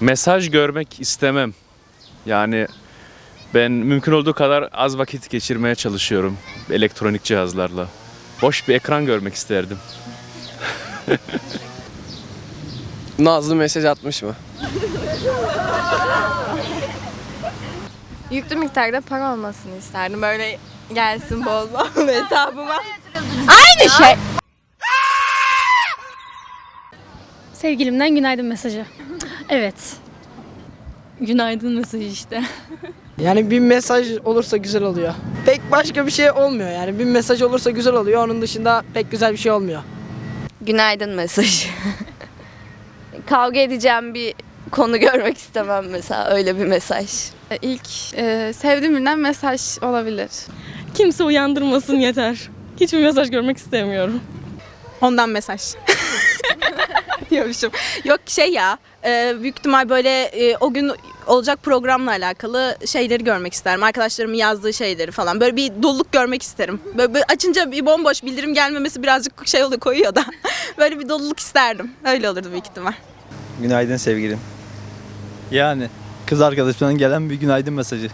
mesaj görmek istemem. Yani ben mümkün olduğu kadar az vakit geçirmeye çalışıyorum elektronik cihazlarla. Boş bir ekran görmek isterdim. Nazlı mesaj atmış mı? Yüklü miktarda para olmasını isterdim. Böyle gelsin bol bol hesabıma. Aynı şey. Sevgilimden günaydın mesajı. Evet. Günaydın mesajı işte. Yani bir mesaj olursa güzel oluyor. Pek başka bir şey olmuyor yani. Bir mesaj olursa güzel oluyor. Onun dışında pek güzel bir şey olmuyor. Günaydın mesajı. Kavga edeceğim bir konu görmek istemem mesela öyle bir mesaj. İlk e, sevdiğim birinden mesaj olabilir. Kimse uyandırmasın yeter. Hiçbir mesaj görmek istemiyorum. Ondan mesaj. diyormuşum. Yok şey ya, e, büyük ihtimal böyle e, o gün olacak programla alakalı şeyleri görmek isterim. Arkadaşlarımın yazdığı şeyleri falan. Böyle bir doluluk görmek isterim. Böyle, böyle açınca bir bomboş bildirim gelmemesi birazcık şey oluyor koyuyor da. böyle bir doluluk isterdim. Öyle olurdu büyük ihtimal. Günaydın sevgilim. Yani kız arkadaşımdan gelen bir günaydın mesajı.